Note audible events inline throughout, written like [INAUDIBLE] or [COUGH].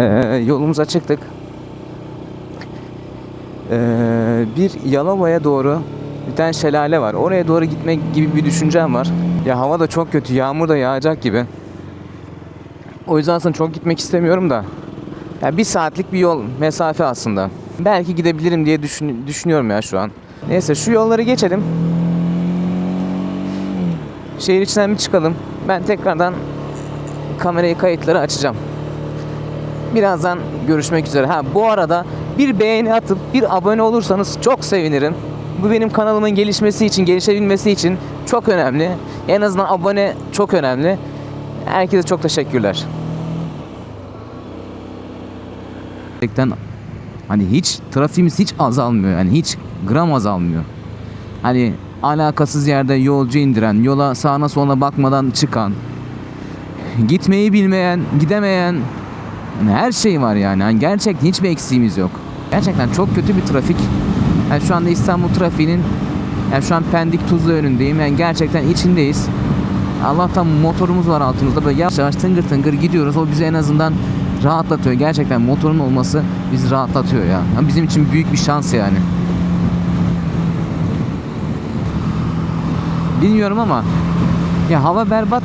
Ee, yolumuza çıktık. Ee, bir Yalova'ya doğru bir tane şelale var. Oraya doğru gitmek gibi bir düşüncem var. Ya hava da çok kötü. Yağmur da yağacak gibi. O yüzden aslında çok gitmek istemiyorum da. Ya bir saatlik bir yol mesafe aslında. Belki gidebilirim diye düşün- düşünüyorum ya şu an. Neyse şu yolları geçelim. Şehir içinden bir çıkalım. Ben tekrardan kamerayı kayıtları açacağım. Birazdan görüşmek üzere. Ha bu arada bir beğeni atıp bir abone olursanız çok sevinirim. Bu benim kanalımın gelişmesi için, gelişebilmesi için çok önemli. En azından abone çok önemli. Herkese çok teşekkürler. Gerçekten hani hiç trafiğimiz hiç azalmıyor. Yani hiç gram azalmıyor. Hani alakasız yerde yolcu indiren, yola sağına soluna bakmadan çıkan, gitmeyi bilmeyen, gidemeyen her şey var yani. yani. Gerçekten hiçbir eksiğimiz yok. Gerçekten çok kötü bir trafik. Yani şu anda İstanbul trafiğinin yani şu an Pendik Tuzla önündeyim. Yani gerçekten içindeyiz. Allah'tan motorumuz var altımızda. Böyle yavaş yavaş tıngır tıngır gidiyoruz. O bizi en azından rahatlatıyor. Gerçekten motorun olması bizi rahatlatıyor ya. Yani bizim için büyük bir şans yani. Bilmiyorum ama ya hava berbat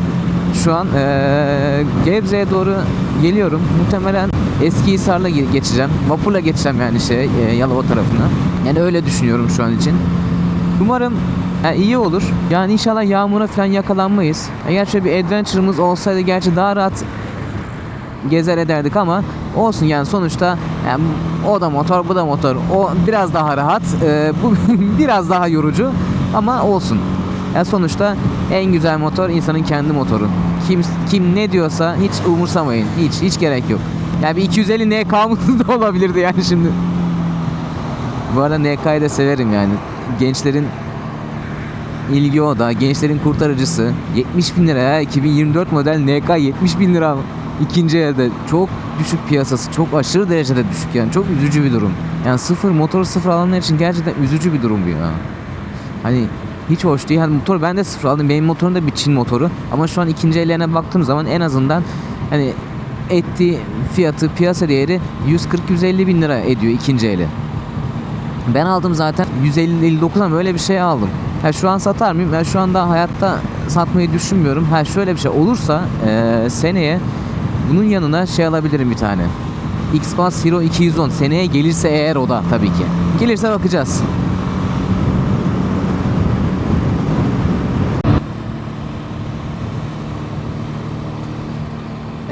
şu an eee Gebze'ye doğru geliyorum. Muhtemelen Eskihisar'la ge- geçeceğim. Vapurla geçeceğim yani şey eee, Yalova tarafına. Yani öyle düşünüyorum şu an için. Umarım yani iyi olur. Yani inşallah yağmura falan yakalanmayız. Eğer şöyle bir adventure'ımız olsaydı gerçi daha rahat gezer ederdik ama olsun yani sonuçta yani o da motor bu da motor. O biraz daha rahat. eee, bu [LAUGHS] biraz daha yorucu ama olsun. Yani sonuçta en güzel motor insanın kendi motoru. Kim kim ne diyorsa hiç umursamayın. Hiç hiç gerek yok. Yani bir 250 NK'mız [LAUGHS] da olabilirdi yani şimdi. Bu arada NK'yı da severim yani. Gençlerin ilgi o da. Gençlerin kurtarıcısı. 70 bin lira ya. 2024 model NK 70 bin lira. İkinci elde çok düşük piyasası. Çok aşırı derecede düşük yani. Çok üzücü bir durum. Yani sıfır motor sıfır alanlar için gerçekten üzücü bir durum bu ya. Hani hiç hoş değil. Hani motor ben de sıfır aldım. Benim motorum da bir Çin motoru. Ama şu an ikinci ellerine baktığım zaman en azından hani ettiği fiyatı piyasa değeri 140-150 bin lira ediyor ikinci eli. Ben aldım zaten 150-59 ama öyle bir şey aldım. Ha şu an satar mıyım? Ben şu anda hayatta satmayı düşünmüyorum. Ha şöyle bir şey olursa eee, seneye bunun yanına şey alabilirim bir tane. Xpass Hero 210 seneye gelirse eğer o da tabii ki. Gelirse bakacağız.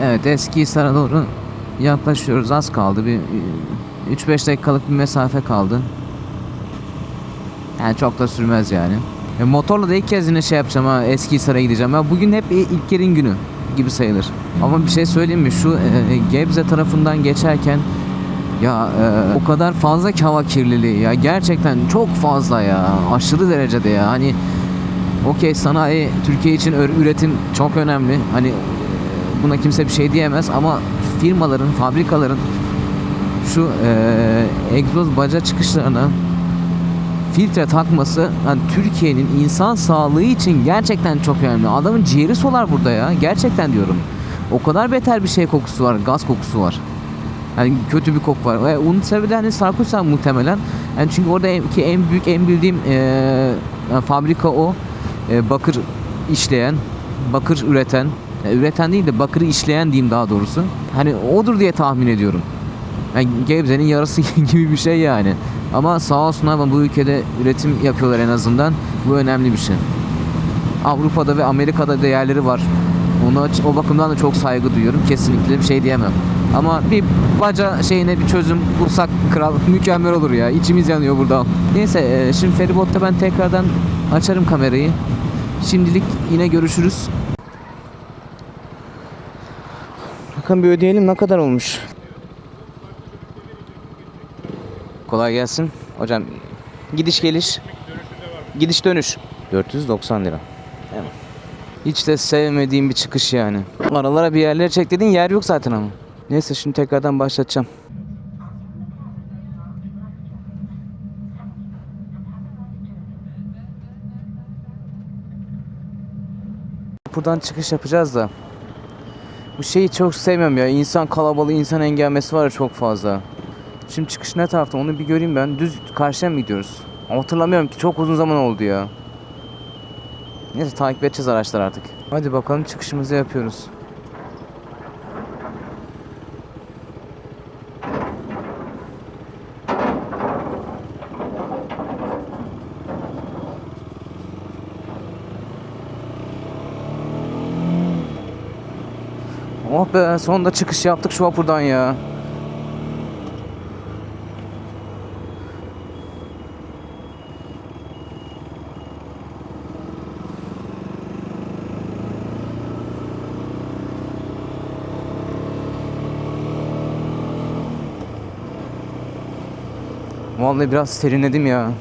Evet Eskihisar'a doğru yaklaşıyoruz. Az kaldı. Bir 3-5 dakikalık bir mesafe kaldı. Yani çok da sürmez yani. E, motorla da ilk kez yine şey yapacağım ha Eskihisar'a gideceğim. Ya bugün hep ilk yerin günü gibi sayılır. Ama bir şey söyleyeyim mi? Şu e, Gebze tarafından geçerken ya e, o kadar fazla hava kirliliği ya gerçekten çok fazla ya aşırı derecede ya hani okey sanayi Türkiye için üretim çok önemli hani e, buna kimse bir şey diyemez ama firmaların fabrikaların şu e, egzoz baca çıkışlarına filtre takması hani Türkiye'nin insan sağlığı için gerçekten çok önemli. Adamın ciğeri solar burada ya. Gerçekten diyorum. O kadar beter bir şey kokusu var. Gaz kokusu var. Yani kötü bir koku var. Ve onun sebebi de hani Sarkozy muhtemelen. Yani çünkü orada ki en büyük en bildiğim eee, yani fabrika o. Eee, bakır işleyen, bakır üreten, e, üreten değil de bakırı işleyen diyeyim daha doğrusu. Hani odur diye tahmin ediyorum. Yani Gebze'nin yarısı [LAUGHS] gibi bir şey yani. Ama sağ olsunlar ama bu ülkede üretim yapıyorlar en azından. Bu önemli bir şey. Avrupa'da ve Amerika'da değerleri var. Ona o bakımdan da çok saygı duyuyorum. Kesinlikle bir şey diyemem. Ama bir baca şeyine bir çözüm bulsak kral [LAUGHS] mükemmel olur ya. İçimiz yanıyor burada. Neyse e, şimdi feribotta ben tekrardan açarım kamerayı. Şimdilik yine görüşürüz. Bakın bir ödeyelim ne kadar olmuş. Kolay gelsin. Hocam gidiş geliş. Gidiş dönüş. 490 lira. Evet. Hiç de sevmediğim bir çıkış yani. Aralara bir yerlere çek dedin yer yok zaten ama. Neyse şimdi tekrardan başlatacağım. Buradan çıkış yapacağız da. Bu şeyi çok sevmiyorum ya. İnsan kalabalığı, insan engelmesi var ya çok fazla. Şimdi çıkış ne tarafta onu bir göreyim ben. Düz karşıya mı gidiyoruz? Hatırlamıyorum ki çok uzun zaman oldu ya. Neyse takip edeceğiz araçlar artık. Hadi bakalım çıkışımızı yapıyoruz. Oh be sonunda çıkış yaptık şu vapurdan ya. Vallahi biraz serinledim ya.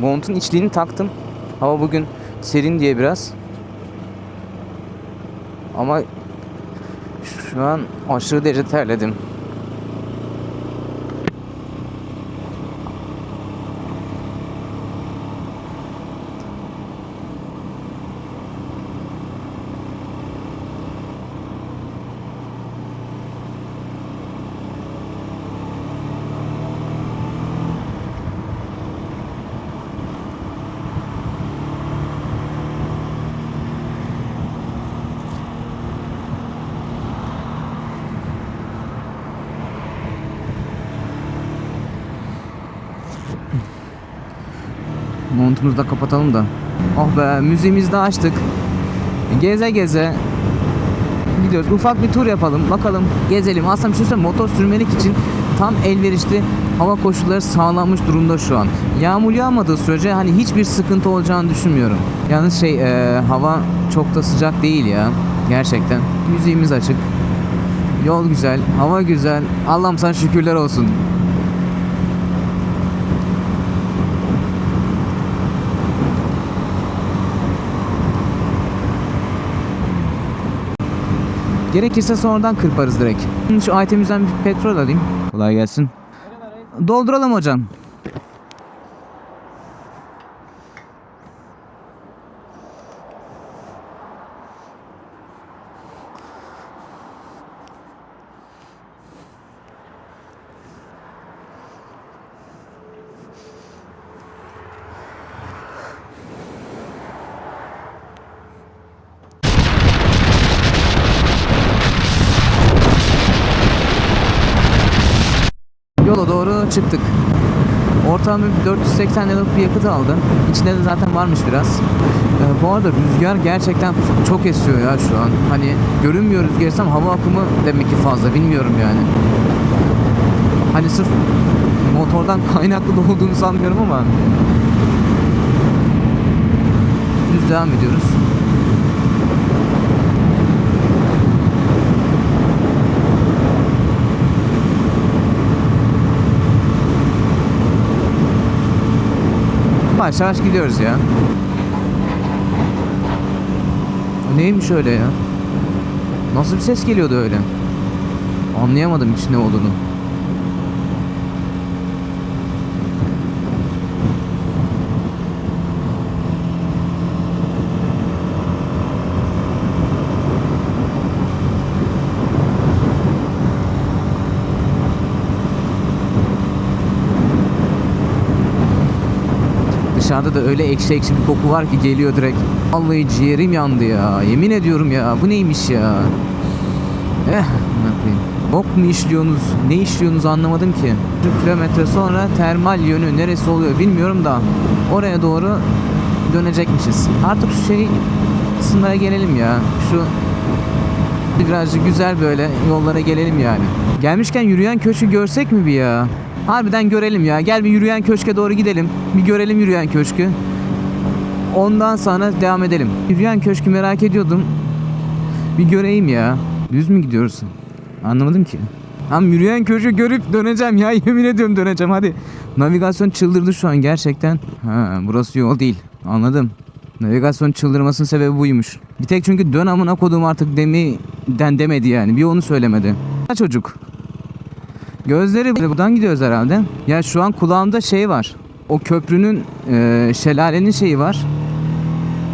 Montun içliğini taktım. Hava bugün serin diye biraz. Ama şu an aşırı derece terledim. Montumuzu da kapatalım da. Oh be müziğimizi de açtık. Geze geze gidiyoruz. Ufak bir tur yapalım. Bakalım gezelim. Aslında bir şey motor sürmelik için tam elverişli hava koşulları sağlanmış durumda şu an. Yağmur yağmadığı sürece hani hiçbir sıkıntı olacağını düşünmüyorum. Yalnız şey e, hava çok da sıcak değil ya. Gerçekten. Müziğimiz açık. Yol güzel, hava güzel. Allah'ım sana şükürler olsun. Gerekirse sonradan kırparız direkt. Şu itemimizden bir petrol alayım. Kolay gelsin. Dolduralım hocam. Doğru çıktık. Ortalama bir 480 liralık bir yakıt aldı. İçinde de zaten varmış biraz. Ee, bu arada rüzgar gerçekten çok esiyor ya şu an. Hani görünmüyor rüzgar hava akımı demek ki fazla bilmiyorum yani. Hani sırf motordan [LAUGHS] kaynaklı da olduğunu sanmıyorum ama. Düz devam ediyoruz. Yavaş yavaş gidiyoruz ya. Neymiş öyle ya? Nasıl bir ses geliyordu öyle? Anlayamadım hiç ne olduğunu. Dışarıda da öyle ekşi ekşi bir koku var ki geliyor direkt. Vallahi ciğerim yandı ya. Yemin ediyorum ya. Bu neymiş ya? Eh. Bok mu işliyorsunuz? Ne işliyorsunuz anlamadım ki. 100 kilometre sonra termal yönü neresi oluyor bilmiyorum da oraya doğru dönecekmişiz. Artık şu şey kısımlara gelelim ya. Şu birazcık güzel böyle yollara gelelim yani. Gelmişken yürüyen köşkü görsek mi bir ya? Harbiden görelim ya. Gel bir yürüyen köşke doğru gidelim. Bir görelim yürüyen köşkü. Ondan sonra devam edelim. Yürüyen köşkü merak ediyordum. Bir göreyim ya. Düz mü gidiyoruz? Anlamadım ki. Tam yürüyen köşkü görüp döneceğim ya. [LAUGHS] Yemin ediyorum döneceğim hadi. Navigasyon çıldırdı şu an gerçekten. Ha, burası yol değil. Anladım. Navigasyon çıldırmasının sebebi buymuş. Bir tek çünkü dön amına kodum artık demiden demedi yani. Bir onu söylemedi. Ha çocuk. Gözleri buradan gidiyoruz herhalde. Ya şu an kulağımda şey var. O köprünün e, şelalenin şeyi var.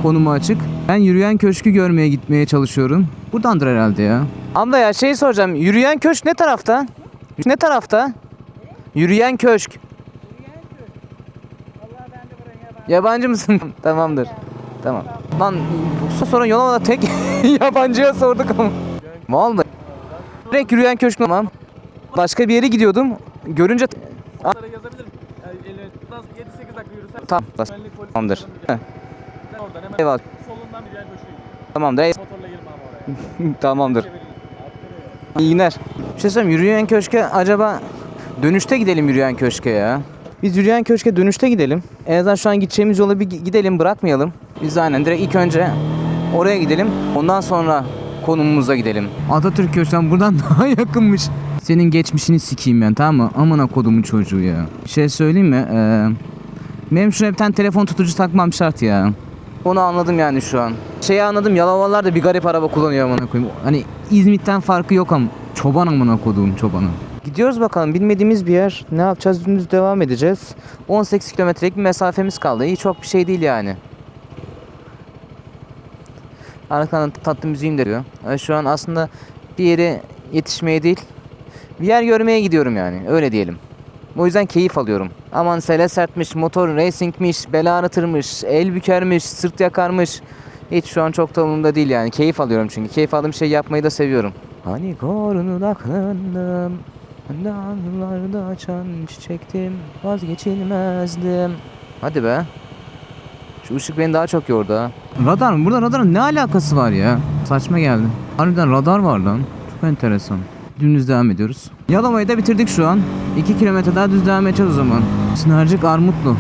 Konumu açık. Ben yürüyen köşkü görmeye gitmeye çalışıyorum. Buradandır herhalde ya. Abla ya şey soracağım. Yürüyen köşk ne tarafta? Ne tarafta? Yürüyen köşk. Yabancı mısın? [LAUGHS] Tamamdır. Tamam. Lan sonra yola tek [LAUGHS] yabancıya sorduk ama. Vallahi. Direkt yürüyen köşk tamam. Başka bir yere gidiyordum. Görünce Bunlara yazabilirim. Yani eline nasıl 7-8 dakika yürüsen Tamam. Tamamdır. oradan hemen Eyvallah. solundan bir yer köşeye. Tamamdır. Motorla girme ama oraya. [LAUGHS] Tamamdır. İyi günler. Bir şey söyleyeyim yürüyen köşke acaba dönüşte gidelim yürüyen köşke ya. Biz yürüyen köşke dönüşte gidelim. En azından şu an gideceğimiz yola bir gi- gidelim bırakmayalım. Biz aynen direkt ilk önce oraya gidelim. Ondan sonra konumumuza gidelim. Atatürk Köşk'ten buradan [LAUGHS] daha yakınmış. Senin geçmişini sikeyim ben tamam mı? Amına kodumun çocuğu ya. Bir şey söyleyeyim mi? Ee, benim şuraya bir telefon tutucu takmam şart ya. Onu anladım yani şu an. Şeyi anladım Yalovalılar da bir garip araba kullanıyor amına koyayım. Hani İzmit'ten farkı yok ama çoban amına koduğum çobanı. Gidiyoruz bakalım bilmediğimiz bir yer. Ne yapacağız? Dümdüz devam edeceğiz. 18 kilometrelik bir mesafemiz kaldı. İyi çok bir şey değil yani. Arkadan tatlı müziğim de diyor. Yani şu an aslında bir yere yetişmeye değil bir yer görmeye gidiyorum yani öyle diyelim. O yüzden keyif alıyorum. Aman sele sertmiş, motor racingmiş, bela anıtırmış, el bükermiş, sırt yakarmış. Hiç şu an çok da umurumda değil yani. Keyif alıyorum çünkü. Keyif aldığım şey yapmayı da seviyorum. Hani korunaklandım. Dağlarda açan çiçektim. Vazgeçilmezdim. Hadi be. Şu ışık beni daha çok yordu ha. Radar mı? Burada radarın ne alakası var ya? Saçma geldi. Harbiden radar var lan. Çok enteresan. Dümdüz devam ediyoruz. Yalova'yı da bitirdik şu an. 2 kilometre daha düz devam edeceğiz o zaman. Sınırcık Armutlu.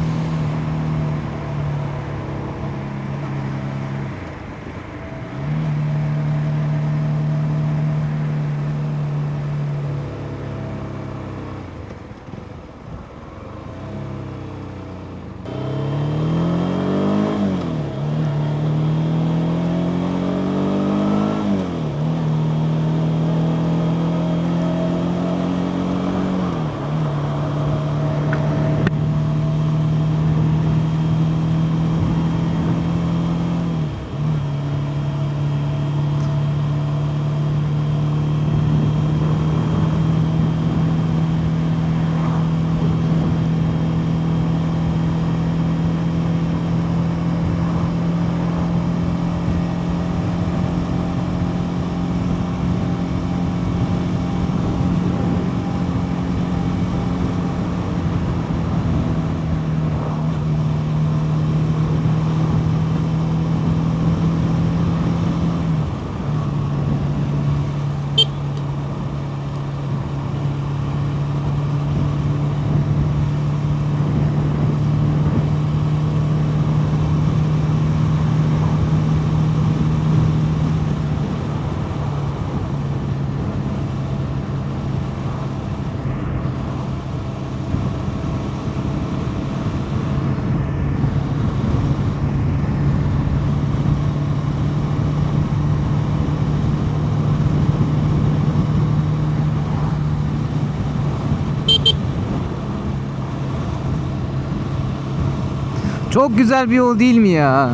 Çok güzel bir yol değil mi ya?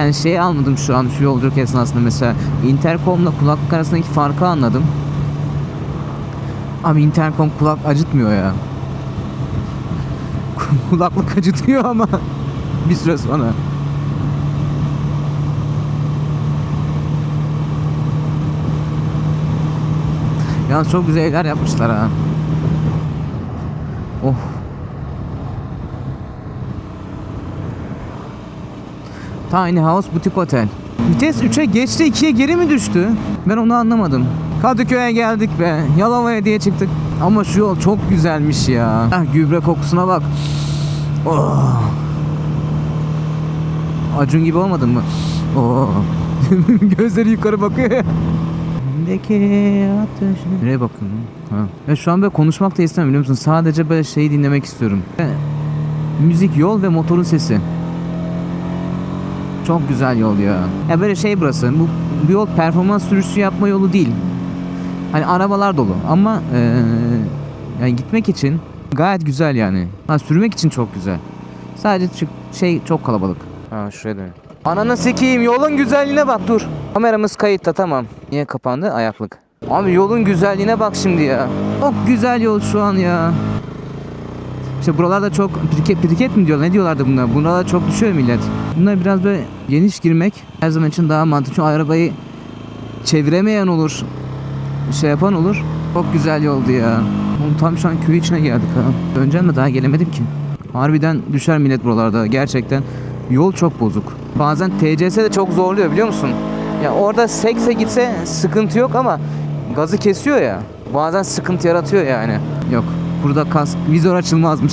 Yani şeyi anladım şu an şu yolculuk esnasında mesela intercomla kulaklık arasındaki farkı anladım. Abi intercom kulak acıtmıyor ya. [LAUGHS] kulaklık acıtıyor ama [LAUGHS] bir süre sonra. Yalnız çok güzel evler yapmışlar ha. Tiny House Boutique Hotel. Vites 3'e geçti 2'ye geri mi düştü? Ben onu anlamadım. Kadıköy'e geldik be. Yalova'ya diye çıktık. Ama şu yol çok güzelmiş ya. Ah, gübre kokusuna bak. Oh. Acun gibi olmadın mı? Oo. [LAUGHS] Gözleri yukarı bakıyor. Nereye bakıyorsun? Ha. Ya şu an böyle konuşmak da istemiyorum biliyor musun? Sadece böyle şeyi dinlemek istiyorum. Müzik, yol ve motorun sesi. Çok güzel yol ya. Ya böyle şey burası. Bu, bu yol performans sürüşü yapma yolu değil. Hani arabalar dolu ama eee, yani gitmek için gayet güzel yani. Ha sürmek için çok güzel. Sadece şey çok kalabalık. Ha şuraya dön. Ananı sikeyim yolun güzelliğine bak dur. Kameramız kayıtta tamam. Niye kapandı? Ayaklık. Abi yolun güzelliğine bak şimdi ya. Çok güzel yol şu an ya. İşte buralarda çok priket, priket mi diyorlar ne diyorlardı bunlar? Buralarda çok düşüyor millet. Bunlar biraz böyle geniş girmek her zaman için daha mantıklı. Çünkü arabayı çeviremeyen olur. Şey yapan olur. Çok güzel yoldu ya. Oğlum tam şu an köy içine geldik ha. Döneceğim de daha gelemedim ki. Harbiden düşer millet buralarda gerçekten. Yol çok bozuk. Bazen TCS de çok zorluyor biliyor musun? Ya orada sekse gitse sıkıntı yok ama gazı kesiyor ya. Bazen sıkıntı yaratıyor yani. Yok. Burada kask vizör açılmazmış.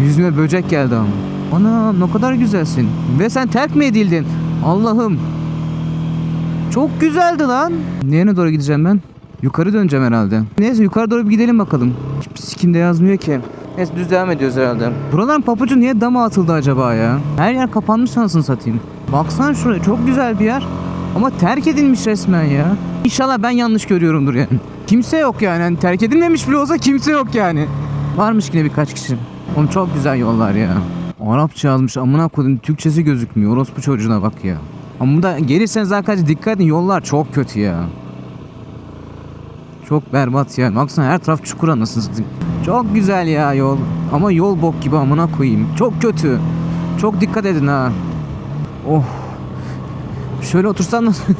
Yüzüme böcek geldi ama. Ana ne kadar güzelsin. Ve sen terk mi edildin? Allah'ım. Çok güzeldi lan. Nereye doğru gideceğim ben? Yukarı döneceğim herhalde. Neyse yukarı doğru bir gidelim bakalım. Sikimde yazmıyor ki. Neyse düz devam ediyoruz herhalde. Buraların papucu niye dama atıldı acaba ya? Her yer kapanmış anasını satayım. Baksana şuraya çok güzel bir yer. Ama terk edilmiş resmen ya. İnşallah ben yanlış görüyorumdur yani. Kimse yok yani. Hani terk edilmemiş bile olsa kimse yok yani. Varmış yine birkaç kişi. Oğlum çok güzel yollar ya. Arapça yazmış amına koydum Türkçesi gözükmüyor. Orospu çocuğuna bak ya. Ama burada gelirseniz arkadaşlar dikkat edin yollar çok kötü ya. Çok berbat ya. Baksana her taraf çukur anasını. Çok güzel ya yol. Ama yol bok gibi amına koyayım. Çok kötü. Çok dikkat edin ha. Oh. Şöyle otursam nasıl?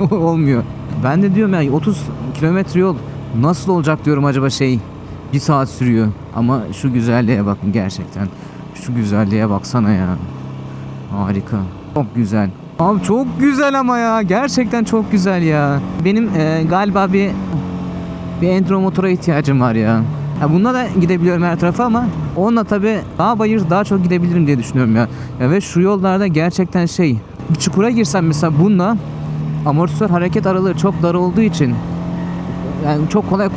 [LAUGHS] Olmuyor. Ben de diyorum ya 30 kilometre yol nasıl olacak diyorum acaba şey. Bir saat sürüyor. Ama şu güzelliğe bakın gerçekten. Şu güzelliğe baksana ya. Harika. Çok güzel. Abi çok güzel ama ya. Gerçekten çok güzel ya. Benim e, galiba bir bir enduro motora ihtiyacım var ya. Ya bununla da gidebiliyorum her tarafa ama onunla tabi daha bayır daha çok gidebilirim diye düşünüyorum ya. ya. Ve şu yollarda gerçekten şey bir çukura girsem mesela bununla amortisör hareket aralığı çok dar olduğu için yani çok kolay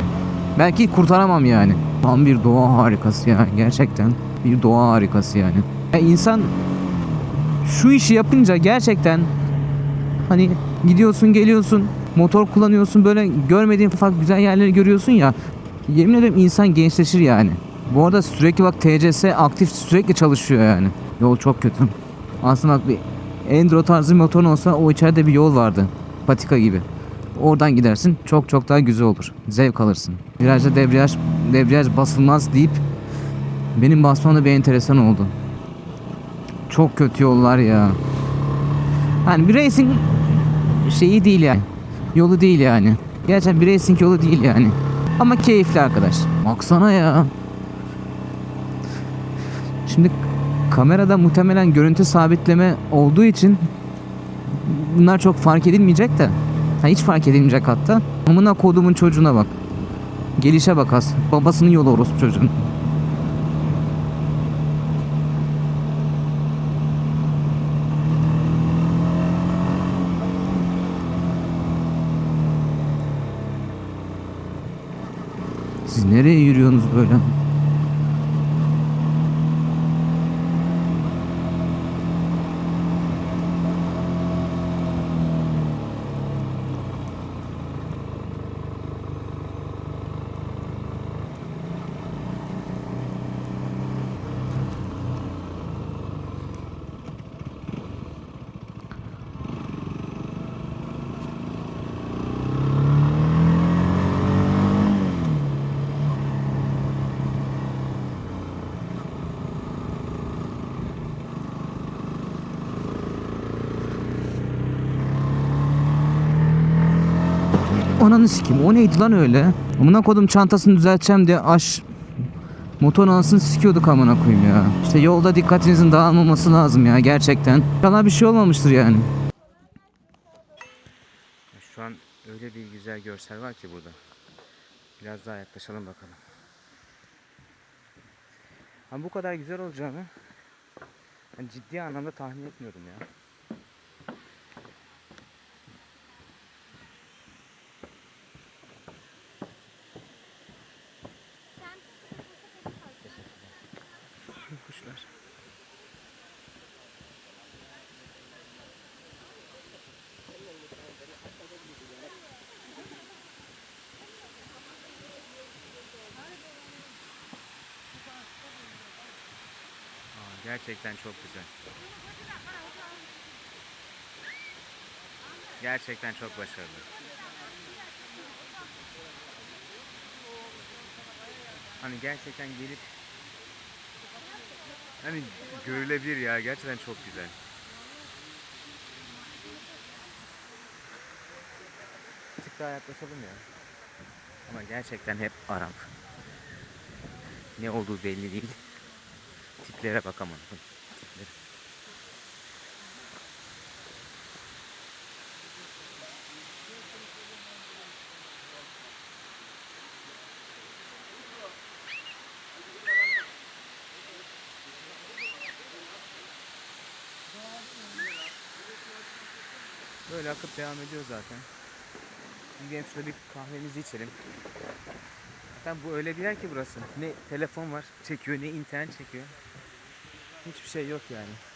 belki kurtaramam yani. Tam bir doğa harikası ya gerçekten bir doğa harikası yani. Ya insan şu işi yapınca gerçekten hani gidiyorsun geliyorsun motor kullanıyorsun böyle görmediğin ufak güzel yerleri görüyorsun ya yemin ederim insan gençleşir yani. Bu arada sürekli bak TCS aktif sürekli çalışıyor yani. Yol çok kötü. Aslında bak bir Enduro tarzı bir motorun olsa o içeride bir yol vardı. Patika gibi. Oradan gidersin çok çok daha güzel olur. Zevk alırsın. Virajda debriyaj, debriyaj basılmaz deyip benim da bir enteresan oldu. Çok kötü yollar ya. Hani bir racing şeyi değil yani. Yolu değil yani. Gerçekten bir racing yolu değil yani. Ama keyifli arkadaş. Baksana ya. Şimdi kamerada muhtemelen görüntü sabitleme olduğu için bunlar çok fark edilmeyecek de. Ha, hiç fark edilmeyecek hatta. Amına kodumun çocuğuna bak. Gelişe bak az. Babasının yolu orospu çocuğun. Siz nereye yürüyorsunuz böyle? Ananı sikeyim o neydi lan öyle? Amına kodum çantasını düzelteceğim diye aş motor anasını sikiyorduk amına koyayım ya. İşte yolda dikkatinizin dağılmaması lazım ya gerçekten. İnşallah bir şey olmamıştır yani. Şu an Öyle bir güzel görsel var ki burada. Biraz daha yaklaşalım bakalım. Ama bu kadar güzel olacağını ben ciddi anlamda tahmin etmiyordum ya. Gerçekten çok güzel. Gerçekten çok başarılı. Hani gerçekten gelip hani görülebilir ya gerçekten çok güzel. Bir tık daha yaklaşalım ya. Ama gerçekten hep Arap. Ne olduğu belli değil. Tiplere bakamadım. Böyle akıp devam ediyor zaten. Gidelim şurada bir kahvemizi içelim. Zaten bu öyle bir yer ki burası. Ne telefon var çekiyor ne internet çekiyor. Hiçbir şey yok yani.